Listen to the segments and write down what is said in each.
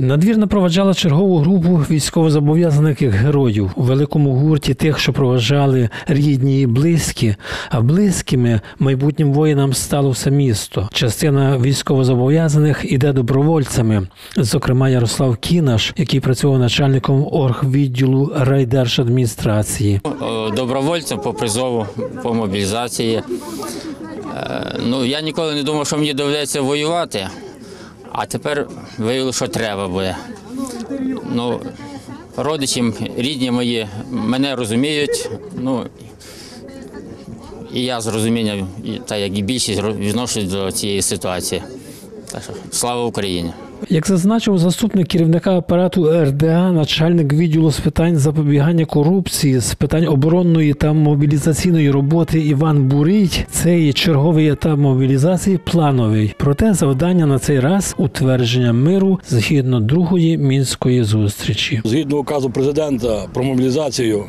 Надвірна проваджала чергову групу військовозобов'язаних героїв у великому гурті тих, що проважали рідні і близькі. А близькими майбутнім воїнам стало все місто. Частина військовозобов'язаних іде добровольцями. Зокрема, Ярослав Кінаш, який працював начальником оргвідділу райдержадміністрації. Е, добровольцем по призову, по мобілізації. Е, Ну, я ніколи не думав, що мені доведеться воювати, а тепер виявилося, що треба буде. Ну, родичі, рідні мої мене розуміють. Ну, і я з розумінням, так та як і більшість, відношусь до цієї ситуації. Так що, слава Україні! Як зазначив заступник керівника апарату РДА, начальник відділу з питань запобігання корупції, з питань оборонної та мобілізаційної роботи Іван Бурій, цей черговий етап мобілізації плановий. Проте завдання на цей раз утвердження миру згідно другої мінської зустрічі. Згідно указу президента про мобілізацію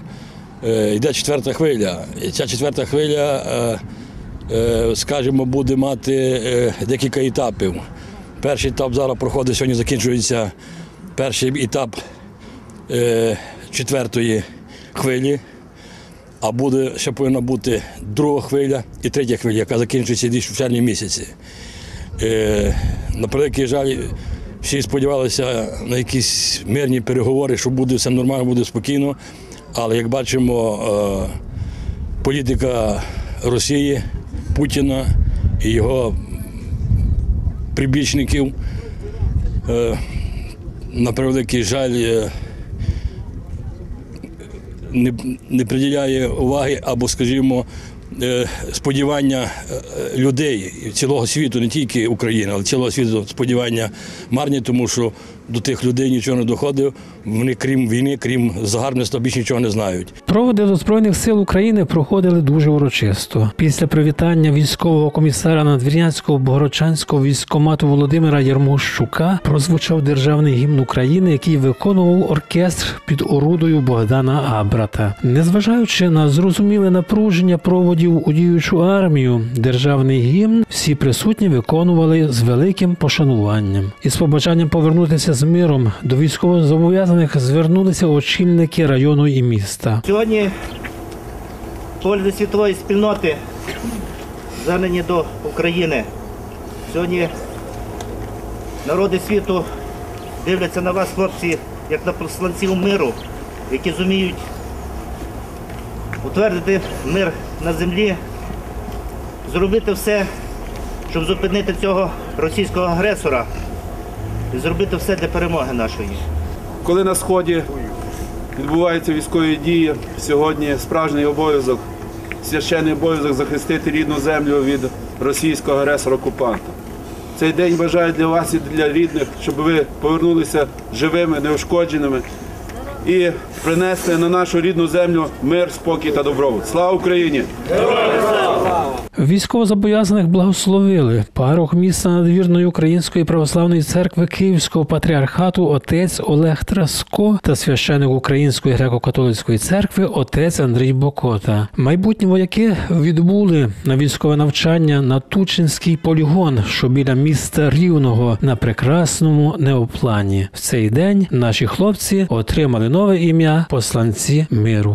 е, йде четверта хвиля. І ця четверта хвиля, е, скажімо, буде мати е, декілька етапів. Перший етап зараз проходить, сьогодні закінчується перший етап е, четвертої хвилі. А буде ще повинна бути друга хвиля і третя хвиля, яка закінчується десь в червні місяці. Е, на превеликий жаль, всі сподівалися на якісь мирні переговори, що буде все нормально, буде спокійно. Але як бачимо, е, політика Росії, Путіна і його прибічників, е, на превеликий жаль, е, не, не приділяє уваги або, скажімо, сподівання е, людей цілого світу, не тільки України, але цілого світу сподівання марні, тому що до тих людей нічого не доходить. Вони крім війни, крім загарбництва, більше нічого не знають. Проводи до Збройних сил України проходили дуже урочисто. Після привітання військового комісара Надвірнянського Богородчанського військомату Володимира Ярмощука прозвучав державний гімн України, який виконував оркестр під орудою Богдана Абрата. Незважаючи на зрозуміле напруження проводів у діючу армію, державний гімн всі присутні виконували з великим пошануванням і з побажанням повернутися з миром до військовозобов'язаних звернулися очільники району і міста. Сьогодні погляди світової спільноти звернені до України. Сьогодні народи світу дивляться на вас, хлопці, як на посланців миру, які зуміють утвердити мир на землі, зробити все, щоб зупинити цього російського агресора і зробити все для перемоги нашої. Коли на сході відбуваються військові дії, сьогодні справжній обов'язок, священний обов'язок захистити рідну землю від російського агресора-окупанта. Цей день бажаю для вас і для рідних, щоб ви повернулися живими, неушкодженими і принесли на нашу рідну землю мир, спокій та добробут. Слава Україні! Військовозобов'язаних благословили парох міста надвірної Української православної церкви Київського патріархату отець Олег Траско та священик Української греко-католицької церкви отець Андрій Бокота. Майбутні вояки відбули на військове навчання на Тучинський полігон, що біля міста Рівного на прекрасному неоплані. В цей день наші хлопці отримали нове ім'я посланці миру.